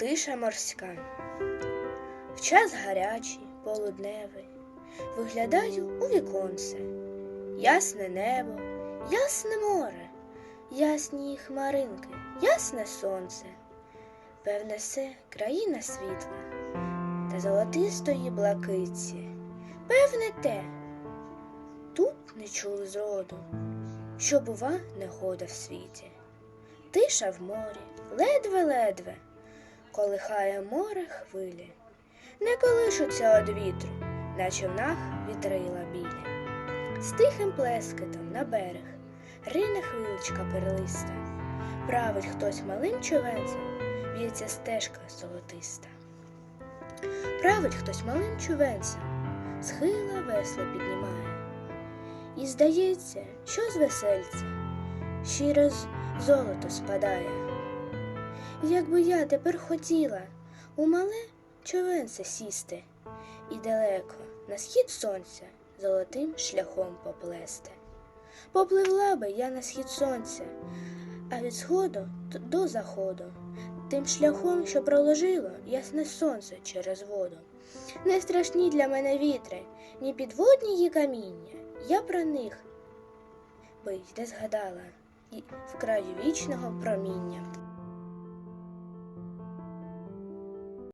Тиша морська. В час гарячий, полудневий, виглядаю у віконце. Ясне небо, ясне море, ясні хмаринки, ясне сонце. Певне, все країна світла та золотистої блакиці. Певне те, тут не чули зроду, що бува негода в світі. Тиша в морі, ледве-ледве, колихає море хвилі, не колишуться од вітру, на човнах вітрила білі. З тихим плескетом на берег рине хвиличка перлиста, править хтось малим човенцем, в'ється стежка золотиста. Править хтось малим човенцем, схила весло піднімає. І здається, що з весельця щире золото спадає. Якби я тепер хотіла у мале човенце сісти і далеко на схід сонця золотим шляхом поплести. Попливла би я на схід сонця, а від сходу до заходу, тим шляхом, що проложило ясне сонце через воду. Не страшні для мене вітри, ні підводні її каміння. Я про них би й не згадала і в краю вічного проміння.